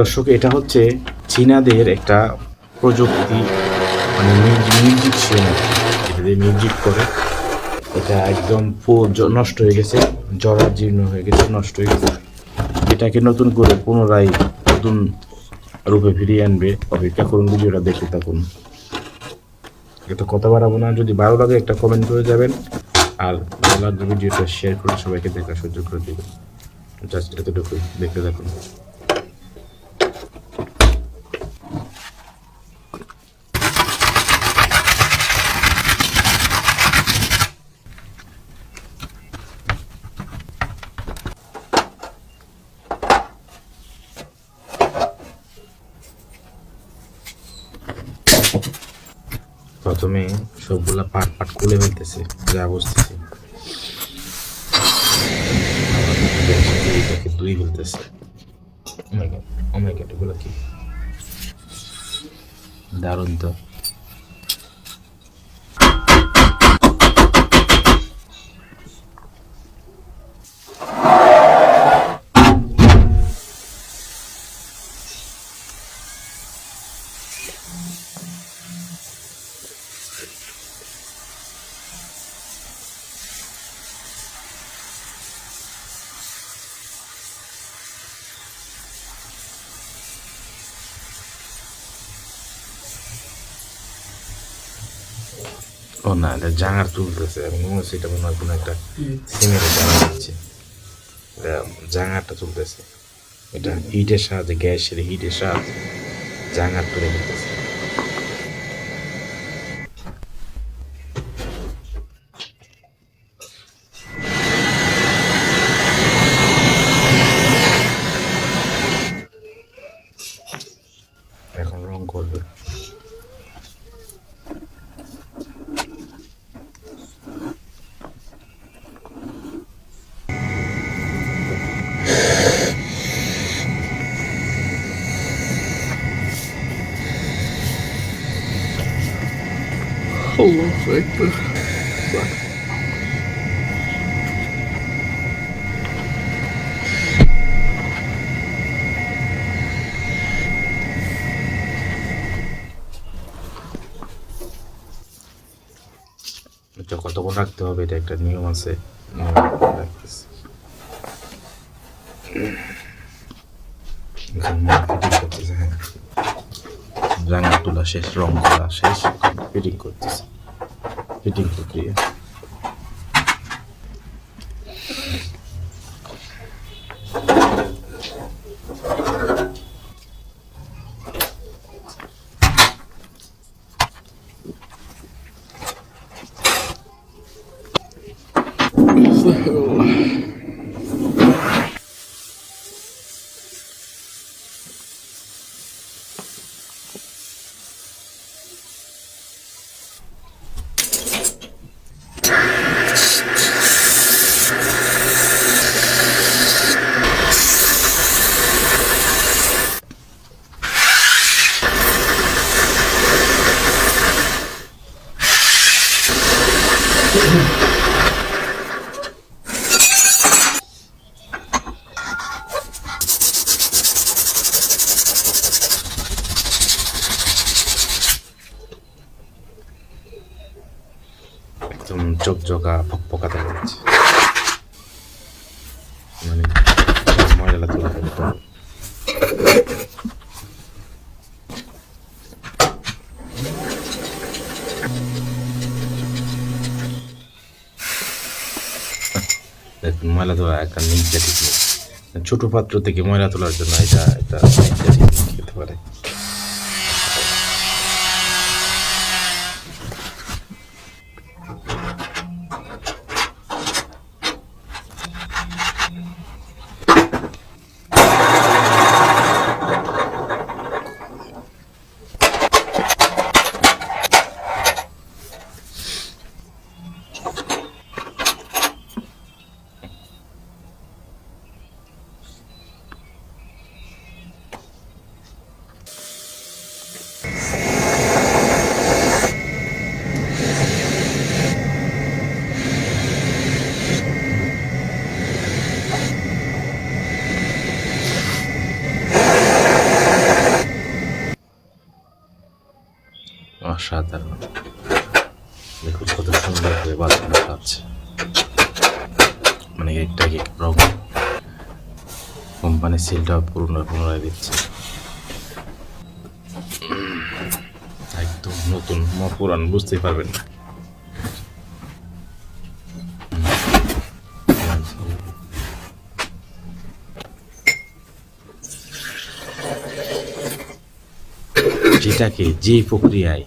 দর্শক, এটা হচ্ছে চীনাদের একটা প্রযুক্তি মানে মিউজিক সিন এটা দিয়ে মিউজিক করে। এটা একদম নষ্ট হয়ে গেছে জরাজীর্ণ হয়ে গেছে, নষ্ট হয়ে গেছে। এটাকে নতুন করে পুনরায় নতুন রূপে ফিরিয়ে আনবে। অপেক্ষা করুন, ভিডিওটা দেখে থাকুন। এটা কথা বাড়াবো না, যদি ভালো লাগে একটা কমেন্ট করে যাবেন। আর ভালো লাগলে ভিডিওটা শেয়ার করে সবাইকে দেখার সুযোগ করে দেবেন। জাস্ট এতটুকুই, দেখতে থাকুন। প্রথমে সবগুলা পাট পাট খুলে ফেলতেছে যা বসতেছে। দুই ফেলতেছে। Oh my God, oh এগুলো কি? দারুণ তো। ও না, এটা জাঙার তুলতেছে আমি মনে হচ্ছে এটা মনে হয় কোনো একটা সিমেন্টের জাঙা হচ্ছে। এটা জাঙারটা তুলতেছে এটা হিটের সাহায্যে, গ্যাসের হিটের সাহায্যে জাঙার তুলে ফেলতেছে এখন রং করবে। Allahu Ekber. Bak. এটা কতক্ষণ রাখতে হবে এটা একটা নিয়ম আছে করতেছে হ্যাঁ রাঙা তোলা শেষ, রং করা শেষ ফিটিং করতেছে 一定不变 একদম চোখ জোকা ফকফকা দেখা যাচ্ছে মানে ময়লা তোলা হবে তো। দেখুন ময়লা তোলা একটা নির্যাতিত। ছোটো পাত্র থেকে ময়লা তোলার জন্য এটা একটা নির্যাতিত খেতে পারে। অসাধারণ। দেখুন কত সুন্দর করে বাজানো খাচ্ছে। মানে একটা এক এক রকম কোম্পানির সিলটা পুনরায় পুনরায় দিচ্ছে। একদম নতুন পুরান, বুঝতেই পারবেন না। যেটাকে যে প্রক্রিয়ায়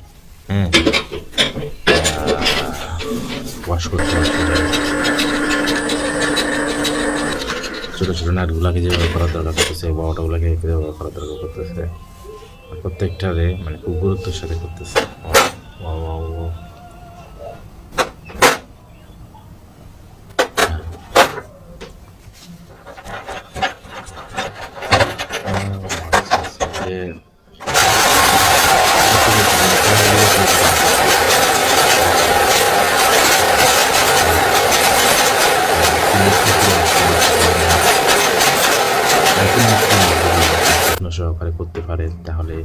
হ্যাঁ ওয়াশ করতে ছোটো ছোটো নাটগুলোকে যেভাবে করার দরকার করতেছে, বড়টাগুলোকে যেভাবে করার দরকার করতেছে, প্রত্যেকটারে মানে খুব গুরুত্বের সাথে করতেছে। সহকারে করতে পারে, তাহলে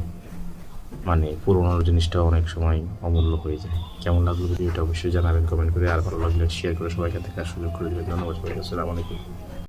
মানে পুরোনো জিনিসটা অনেক সময় অমূল্য হয়ে যায়। কেমন লাগল ভিডিওটা অবশ্যই জানাবেন কমেন্ট করে আর ভালো লাগলে শেয়ার করে সবাইকে দেখার সুযোগ করে দেবেন। ধন্যবাদ সবাইকে, আসসালামু আলাইকুম।